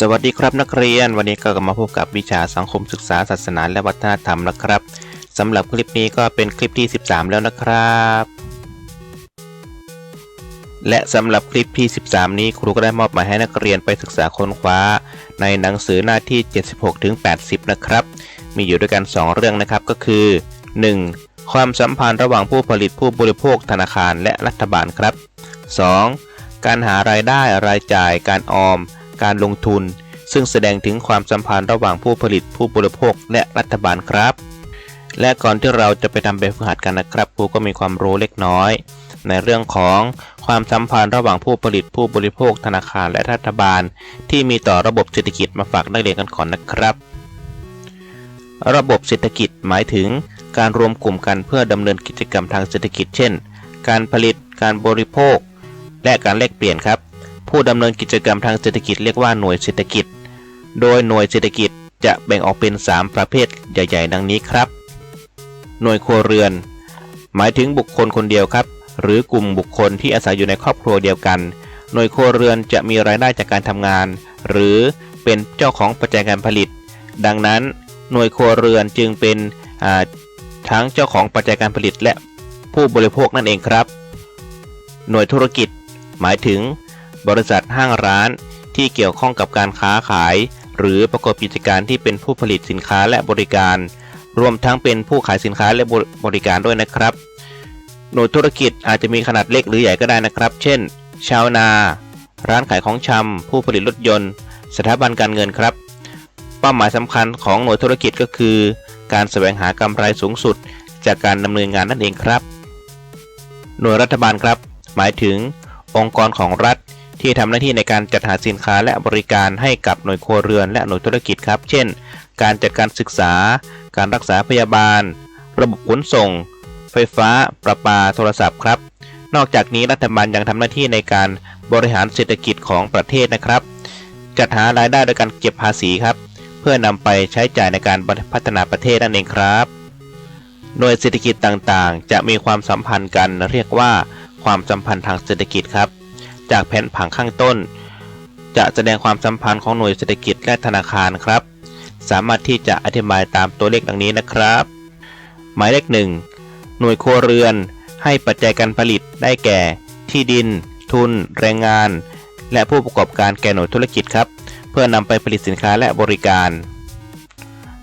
สวัสดีครับนักเรียน วันนี้ก็กมาพบกับวิชาสังคมศึกษาศาสนาและวัฒนธรรมนะครับสำหรับคลิปนี้ก็เป็นคลิปที่ 13 แล้วนะครับ และสำหรับคลิปที่ 13 นี้ครูก็ได้มอบหมายให้นักเรียนไปศึกษาค้นคว้า ในหนังสือหน้าที่ 76ถึง80 นะครับ มีอยู่ด้วยกัน 2 เรื่องนะครับก็คือ 1. ความสัมพันธ์ระหว่างผู้ผลิตผู้บริโภคธนาคารและรัฐบาลครับ 2. การหารายได้รายจ่ายการออม การลงทุน ซึ่งแสดงถึงความสัมพันธ์ระหว่างผู้ผลิตผู้บริโภคและรัฐบาลครับ และก่อนที่เราจะไปทำแบบฝึกหัดกันนะครับครูก็มีความรู้เล็กน้อย ในเรื่องของความสัมพันธ์ระหว่างผู้ผลิตผู้บริโภคธนาคารและรัฐบาล ที่มีต่อระบบเศรษฐกิจมาฝากนักเรียนกันก่อนนะครับ ระบบเศรษฐกิจหมายถึง การรวมกลุ่มกันเพื่อดำเนินกิจกรรมทางเศรษฐกิจ เช่น การผลิต การบริโภค และการแลกเปลี่ยนครับ ผู้ดำเนินกิจกรรมทางเศรษฐกิจเรียกว่าหน่วยเศรษฐกิจ โดยหน่วยเศรษฐกิจจะแบ่งออกเป็น 3 ประเภทใหญ่ ๆ ดังนี้ครับ หน่วยครัวเรือน หมายถึงบุคคลคนเดียวครับ หรือกลุ่มบุคคลที่อาศัยอยู่ในครอบครัวเดียวกัน หน่วยครัวเรือนจะมีรายได้จากการทำงาน หรือเป็นเจ้าของปัจจัยการผลิต ดังนั้น หน่วยครัวเรือนจึงเป็นทั้งเจ้าของปัจจัยการผลิตและผู้บริโภคนั่นเองครับ หน่วยธุรกิจ หมายถึง บริษัทห้างร้านที่เกี่ยวข้องกับการค้าขาย หรือประกอบกิจการที่เป็นผู้ผลิตสินค้าและบริการ รวมทั้งเป็นผู้ขายสินค้าและบริการด้วยนะครับ หน่วยธุรกิจอาจจะมีขนาดเล็กหรือใหญ่ก็ได้นะครับ เช่น ชาวนา ร้านขายของชำผู้ผลิตรถยนต์ สถาบันการเงินครับ เป้าหมายสำคัญของหน่วยธุรกิจก็คือ การแสวงหากำไรสูงสุด จากการดำเนินงานนั่นเองครับ หน่วยรัฐบาลครับ หมายถึงองค์กรของรัฐ ที่ทำหน้าที่ในการจัดหาสินค้าและบริการให้กับหน่วยครัวเรือนและหน่วยธุรกิจครับ เช่น การจัดการศึกษา การรักษาพยาบาล ระบบขนส่ง ไฟฟ้า ประปา โทรศัพท์ครับ นอกจากนี้รัฐบาลยังทำหน้าที่ในการบริหารเศรษฐกิจของประเทศนะครับ จัดหารายได้โดยการเก็บภาษีครับ เพื่อนำไปใช้จ่ายในการพัฒนาประเทศนั่นเองครับหน่วยเศรษฐกิจต่างๆ จะมีความสัมพันธ์กันเรียกว่าความสัมพันธ์ทางเศรษฐกิจครับ จากแผนผังข้างต้น จะแสดงความสัมพันธ์ของหน่วยเศรษฐกิจและธนาคารครับ สามารถที่จะอธิบายตามตัวเลขดังนี้นะครับ หมายเลขหนึ่งหน่วยครัวเรือน ให้ปัจจัยการผลิตได้แก่ ที่ดิน ทุน แรงงาน และผู้ประกอบการแก่หน่วยธุรกิจครับ เพื่อนำไปผลิตสินค้าและบริการ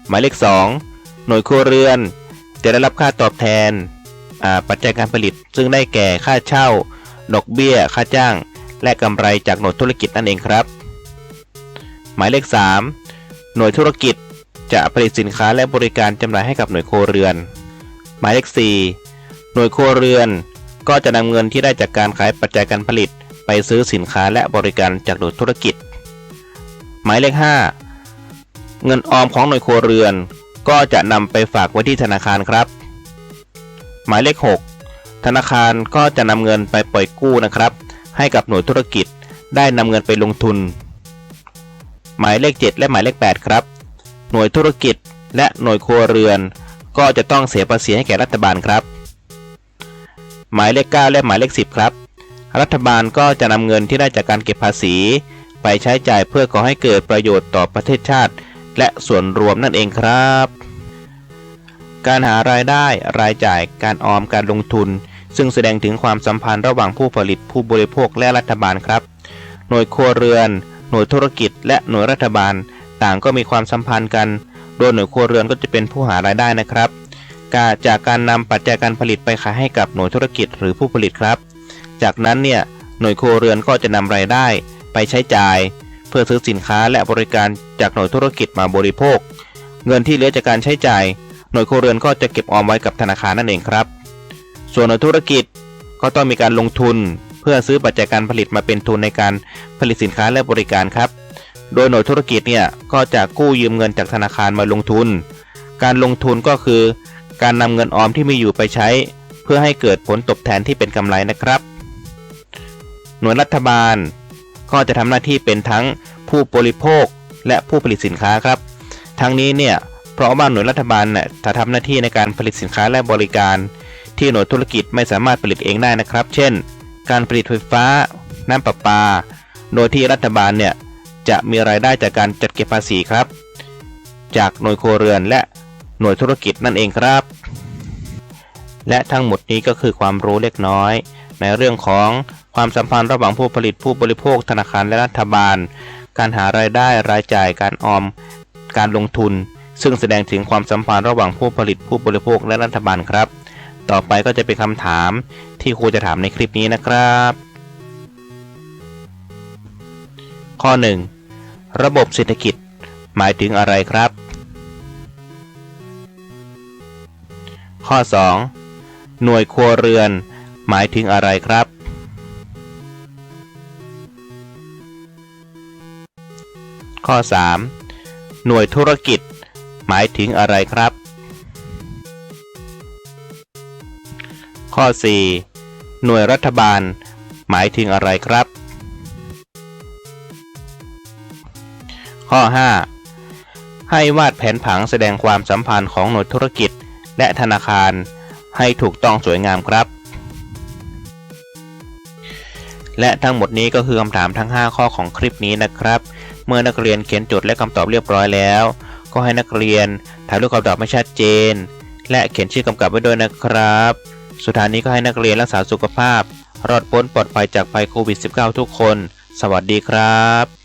หมายเลข 2 หน่วยครัวเรือน จะได้รับค่าตอบแทนปัจจัยการผลิตซึ่งได้แก่ค่าเช่า ดอกเบี้ย ค่าจ้าง และกำไรจากหน่วยธุรกิจนั่นเองครับ หมายเลข 3 หน่วยธุรกิจจะผลิตสินค้าและบริการจำหน่ายให้กับหน่วยครัวเรือน หมายเลข 4 หน่วยครัวเรือน ก็จะนำเงินที่ได้จากการขายปัจจัยการผลิต ไปซื้อสินค้าและบริการจากหน่วยธุรกิจ หมายเลข 5 เงินออมของหน่วยครัวเรือน ก็จะนำไปฝากไว้ที่ธนาคารครับ หมายเลข 6 ธนาคารก็จะนำเงินไปปล่อยกู้นะครับ ให้กับหน่วยธุรกิจ ได้นำเงินไปลงทุน หมายเลข 7 และหมายเลข 8 ครับ หน่วยธุรกิจและหน่วยครัวเรือน ก็จะต้องเสียภาษีให้แก่รัฐบาลครับ หมายเลข 9 และหมายเลข 10 ครับ รัฐบาลก็จะนำเงินที่ได้จากการเก็บภาษี ไปใช้จ่ายเพื่อก่อให้เกิดประโยชน์ต่อประเทศชาติ และส่วนรวมนั่นเองครับ การหารายได้รายจ่ายการออมการลงทุน ซึ่งแสดงถึงความสัมพันธ์ระหว่างผู้ผลิตผู้บริโภคและรัฐบาลครับ หน่วยครัวเรือน หน่วยธุรกิจ และหน่วยรัฐบาล ต่างก็มีความสัมพันธ์กัน โดยหน่วยครัวเรือนก็จะเป็นผู้หารายได้นะครับาจากการนำปัจจัยการผลิตไปขายให้กับหน่วยธุรกิจหรือผู้ผลิตครับ จากนั้นเนี่ยหน่วยครัวเรือนก็จะนำรายได้ ไปใช้จ่าย เพื่อซื้อสินค้าและบริการจากหน่วยธุรกิจมาบริโภค เงินที่เหลือจากการใช้จ่าย หน่วยครัวเรือนก็จะเก็บออมไว้กับธนาคารนั่นเองครับ ส่วนหน่วยธุรกิจก็ต้องมีการลงทุน เพื่อซื้อปัจจัยการผลิตมาเป็นทุนในการผลิตสินค้าและบริการครับ โดยหน่วยธุรกิจเนี่ยก็จะกู้ยืมเงินจากธนาคารมาลงทุน การลงทุนก็คือ การนำเงินออมที่มีอยู่ไปใช้ เพื่อให้เกิดผลตอบแทนที่เป็นกำไรนะครับ หน่วยรัฐบาล ก็จะทำหน้าที่เป็นทั้งผู้บริโภคและผู้ผลิตสินค้าครับ ทั้งนี้เนี่ยเพราะว่าหน่วยรัฐบาลเนี่ยจะทำหน้าที่ในการผลิตสินค้าและบริการ ที่หน่วยธุรกิจไม่สามารถผลิตเองได้นะครับ เช่น การผลิตไฟฟ้า น้ำประปา โดยที่รัฐบาลเนี่ยจะมีรายได้จากการจัดเก็บภาษีครับ จากหน่วยครัวเรือนและหน่วยธุรกิจนั่นเองครับ และทั้งหมดนี้ก็คือความรู้เล็กน้อย ในเรื่องของความสัมพันธ์ระหว่างผู้ผลิตผู้บริโภคธนาคารและรัฐบาล การหารายได้รายจ่ายการออม การลงทุน ซึ่งแสดงถึงความสัมพันธ์ระหว่างผู้ผลิตผู้บริโภคและรัฐบาลครับ ต่อไปก็จะเป็นคำถามที่ครูจะถามในคลิปนี้นะครับ ข้อ 1. ระบบเศรษฐกิจหมายถึงอะไรครับ ข้อ 2. หน่วยครัวเรือน หมายถึงอะไรครับ ข้อ 3. หน่วยธุรกิจ หมายถึงอะไรครับ ข้อ 4. หน่วยรัฐบาล หมายถึงอะไรครับ ข้อ 5. ให้วาดแผนผังแสดงความสัมพันธ์ของหน่วยธุรกิจ และธนาคารให้ถูกต้องสวยงามครับ และทั้งหมดนี้ก็คือคำถามทั้ง 5 ข้อของคลิปนี้นะครับ เมื่อนักเรียนเขียนจทย์และคำตอบเรียบร้อยแล้ว ก็ให้นักเรียนถ่ายรูปคำตอบให้ชัดเจนและเขียนชื่อกำกับไว้ด้วยนะครับ สุดท้ายนี้ก็ให้นักเรียนรักษาสุขภาพ รอดพ้นปลอดภัยจากภัยโควิด -19 ทุกคน สวัสดีครับ